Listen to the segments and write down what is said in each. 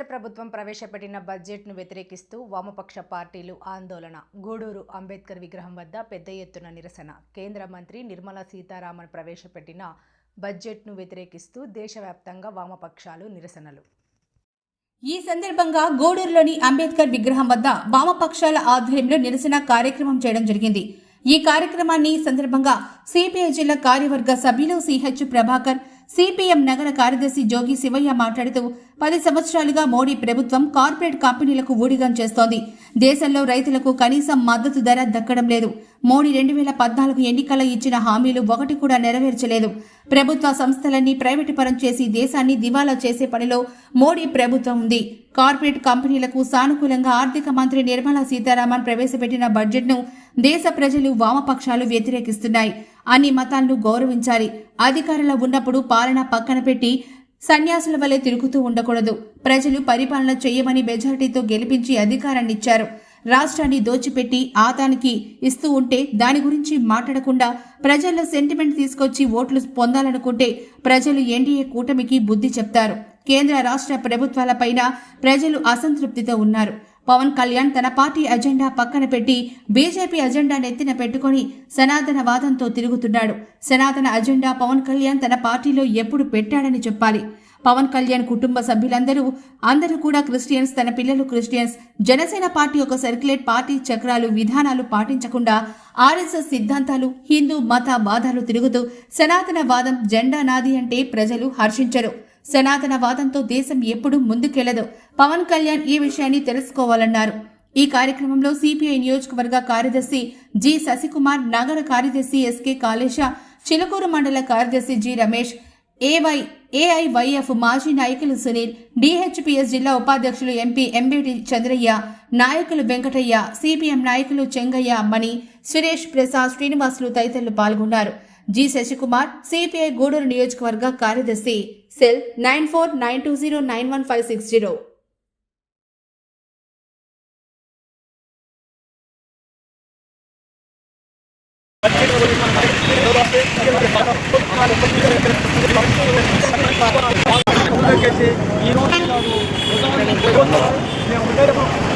కేంద్ర ప్రభుత్వం ప్రవేశపెట్టిన బడ్జెట్ను వ్యతిరేకిస్తూ వామపక్ష పార్టీలు ఆందోళన. గూడూరు అంబేద్కర్ విగ్రహం వద్ద పెద్ద ఎత్తున నిరసన. కేంద్ర మంత్రి నిర్మలా సీతారామన్ ప్రవేశపెట్టిన బడ్జెట్ను వ్యతిరేకిస్తూ దేశవ్యాప్తంగా వామపక్షాలు నిరసనలు. ఈ సందర్భంగా గూడూరులోని అంబేద్కర్ విగ్రహం వద్ద వామపక్షాల ఆధ్వర్యంలో నిరసన కార్యక్రమం చేయడం జరిగింది. ఈ కార్యక్రమాన్ని సందర్భంగా సిపిఐ జిల్లా కార్యవర్గ సభ్యులు సిహెచ్ ప్రభాకర్ సిపిఎం నగర కార్యదర్శి జోగి శివయ్య మాట్లాడుతూ పది సంవత్సరాలుగా మోడీ ప్రభుత్వం కార్పొరేట్ కంపెనీలకు ఊడిగం చేస్తోంది. దేశంలో రైతులకు కనీసం మద్దతు ధర దక్కడం లేదు. మోడీ రెండు వేల పద్నాలుగు ఎన్నికల్లో ఇచ్చిన హామీలు ఒకటి కూడా నెరవేర్చలేదు. ప్రభుత్వ సంస్థలన్నీ ప్రైవేటు పరం చేసి దేశాన్ని దివాలా చేసే పనిలో మోడీ ప్రభుత్వం ఉంది. కార్పొరేట్ కంపెనీలకు సానుకూలంగా ఆర్థిక మంత్రి నిర్మలా సీతారామన్ ప్రవేశపెట్టిన బడ్జెట్ను దేశ ప్రజలు వామపక్షాలు వ్యతిరేకిస్తున్నాయి. అన్ని మతాలను గౌరవించాలి. అధికారంలో ఉన్నప్పుడు పాలన పక్కన పెట్టి సన్యాసుల వలె తిరుగుతూ ఉండకూడదు. ప్రజలు పరిపాలన చేయమని మెజారిటీతో గెలిపించి అధికారాన్నిచ్చారు రాష్ట్రాన్ని దోచిపెట్టి ఆతానికి ఇస్తూ ఉంటే దాని గురించి మాట్లాడకుండా ప్రజల్లో సెంటిమెంట్ తీసుకొచ్చి ఓట్లు పొందాలనుకుంటే ప్రజలు ఎన్డీఏ కూటమికి బుద్ధి చెప్తారు. కేంద్ర రాష్ట్ర ప్రభుత్వాలపైన ప్రజలు అసంతృప్తితో ఉన్నారు. పవన్ కళ్యాణ్ తన పార్టీ అజెండా పక్కన పెట్టి బీజేపీ అజెండా నెత్తిన పెట్టుకొని సనాతన వాదంతో తిరుగుతున్నాడు. సనాతన అజెండా పవన్ కళ్యాణ్ తన పార్టీలో ఎప్పుడు పెట్టాడని చెప్పాలి. పవన్ కళ్యాణ్ కుటుంబ సభ్యులందరూ అందరూ కూడా క్రిస్టియన్స్ తన పిల్లలు క్రిస్టియన్స్ జనసేన పార్టీ ఒక సర్క్యులేట్ పార్టీ చక్రాలు విధానాలు పాటించకుండా ఆర్ఎస్ఎస్ సిద్ధాంతాలు హిందూ మత వాదాలు తిరుగుతూ సనాతన వాదం జెండా నాది అంటే ప్రజలు హర్షించరు. సనాతన వాదంతో దేశం ఎప్పుడూ ముందుకెళ్ళదు. పవన్ కళ్యాణ్ ఈ విషయాన్ని తెలుసుకోవాలన్నారు. ఈ కార్యక్రమంలో సిపిఐ నియోజకవర్గ కార్యదర్శి జి శశికుమార్ నగర కార్యదర్శి ఎస్కే కాళేశ చిలకూరు మండల కార్యదర్శి జి రమేష్ ఏవై ఏఐవైఎఫ్ మాజీ నాయకులు సునీల్ డిహెచ్పిఎస్ జిల్లా ఉపాధ్యక్షులు ఎంపీ ఎంబిటి చంద్రయ్య నాయకులు వెంకటయ్య సిపిఎం నాయకులు చెంగయ్య మణి సురేష్ ప్రసాద్ శ్రీనివాసులు తదితరులు పాల్గొన్నారు. జి శశికుమార్ సిపిఐ గూడూరు నియోజకవర్గ కార్యదర్శి cell nine four nine two zero nine one five six zero.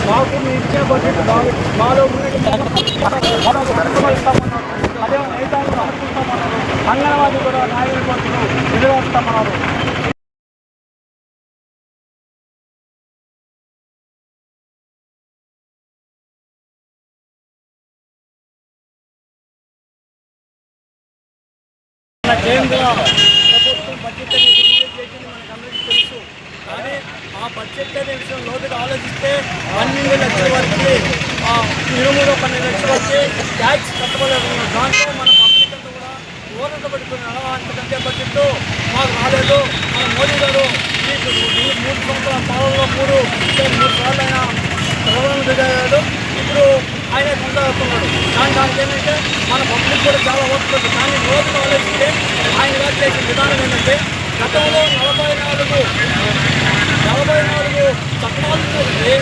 మాకు మీరు ఇచ్చే బడ్జెట్ బాగా మాలో ఉన్నది అంగన్వాడీ కూడా న్యాయం కోసం నెరవేరుస్తామన్నారు కేంద్ర ప్రభుత్వం బడ్జెట్ అనేది రిలీజ్ చేసింది మనకు అందరికీ తెలుసు. కానీ ఆ బడ్జెట్ అనే విషయం లోతుగా ఆలోచిస్తే పన్నెండు లక్షల వరకు ఆ ఇరుమూడు పన్నెండు లక్షల వరకు ట్యాక్స్ కట్టబడి దాంట్లో మనం కూడా ఓరంత పడుతున్నారు అంతకంటే మాకు రాలేదు. మన మోదీ గారు ఈ మూడు సంవత్సరాల పాలనలో మూడు మూడు సార్లు ఆయన ప్రధానమంత్రి గారు ఇప్పుడు ఆయన కొనసాగుతున్నాడు దాని దానికి ఏంటంటే మన పబ్లిక్ కూడా చాలా ఓట్లు కానీ రోజు ఆలోచిస్తే ఆయన గారు చేసిన విధానం ఏంటంటే గతంలో నలభై నాలుగు నలభై నాలుగు చట్టాలు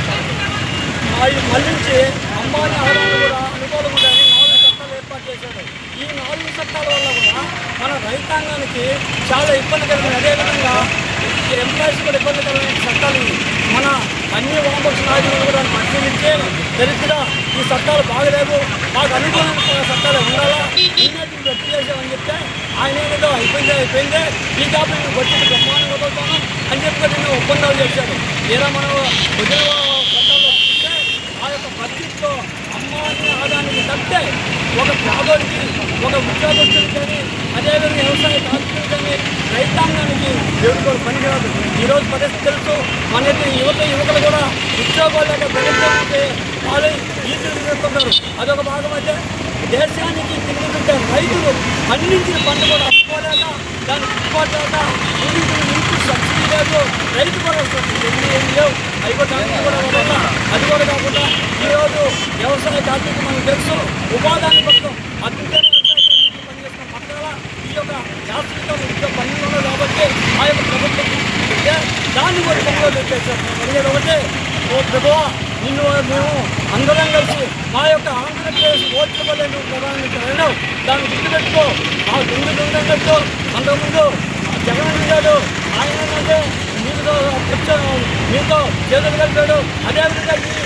అవి మళ్ళించి అమ్మాయి ఆదాయాలు కూడా అనుకూలంగా నాలుగు చట్టాలు ఏర్పాటు చేశారు ఈ నాలుగు చట్టాల వల్ల కూడా మన రైతాంగానికి చాలా ఇబ్బందికరమైన అదేవిధంగా ఎంప్లాయీస్ కూడా ఇబ్బందికరమైన చట్టాలు మన అన్ని వామపక్ష నాయకులు కూడా పరిశీలించి దరిద్ర ఈ చట్టాలు బాగలేవు. మాకు అనుకూలమైన చట్టాలు ఉండాలా? ఉన్నట్టు వ్యక్తి చేసామని చెప్తే ఆయన ఏదో అయిపోయింది అయిపోయింది. ఈ కాబట్టి బడ్జెట్ బ్రహ్మాండంగా వదులుతాను అని చెప్పి నేను ఒప్పందాలు చేశాను ఏదో మనం వదిన చట్టాల్లో చూస్తే ఆ యొక్క బడ్జెట్లో అమ్మాని తప్పితే ఒక పేదోడికి ఒక ఉద్యోగస్తుడికి కానీ అదేవిధంగా వ్యవసాయ కార్మికులు కానీ రైతాంగానికి దేవుడు కూడా పనికిరాదు. ఈరోజు పరిస్థితి తెలుసు. మన యువత యువకులు కూడా ఉద్యోగాలు లేక దరిద్రంటే వాళ్ళు ఈజీలు చేస్తున్నారు అదొక భాగం అయితే దేశానికి తిరుగుతుంటే రైతులు పండించిన పంట కూడా అమ్ముకోలేక దాన్ని గిట్టుబాటులేక ఇంటికి సబ్సిడీ లేదు. రైతు కూడా ఎన్ని ఏం లేవు. అవి కూడా అన్ని కూడా ఉండక అది కూడా కాకుండా ఈరోజు వ్యవసాయ కార్మిక మనకు తెలుసు. ఉపాధాన్ని కోసం అద్భుతమైన పనిచేస్తున్న పక్కన ఈ యొక్క శాస్త్రీయ ఉద్యోగ పనులు కాబట్టి ఆ యొక్క ప్రభుత్వం దాన్ని కూడా కొనుగోలు మేము అడిగేది ఒకటే ఓ నిన్ను మేము అందరం కలిసి మా యొక్క ఆంధ్రప్రదేశ్ ఓట్లు వల్ల నువ్వు ప్రధానమంత్రి దాన్ని గుర్తుపెట్టుకో. ఆ గుండు గుండెన్నట్టు అంతకుముందు జగన్ గారు ఆయన ఏంటంటే మీతో మీతో చేతులు కలిపాడు. అదేవిధంగా ఈ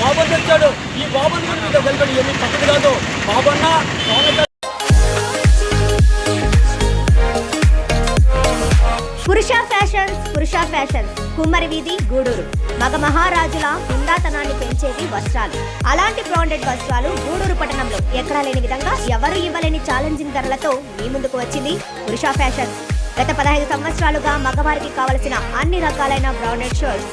బాబన్ వచ్చాడు ఈ బాబన్ కూడా మీతో కలిపాడు ఏమీ పక్కది కాదు బాబన్న పవన్ పురుష ఫ్యాషన్స్ పురుష ఫ్యాషన్స్. కుమ్మరి వీధి గూడూరు. మగ మహారాజుల హుందాతనాన్ని పెంచేవి వస్త్రాలు. అలాంటి బ్రాండెడ్ వస్త్రాలు గూడూరు పట్టణంలో ఎక్కడా లేని విధంగా ఎవరు ఇవ్వలేని ఛాలెంజింగ్ ధరలతో మీ ముందుకు వచ్చింది పురుష ఫ్యాషన్స్. గత పదహైదు సంవత్సరాలుగా మగవారికి కావలసిన అన్ని రకాలైన branded shirts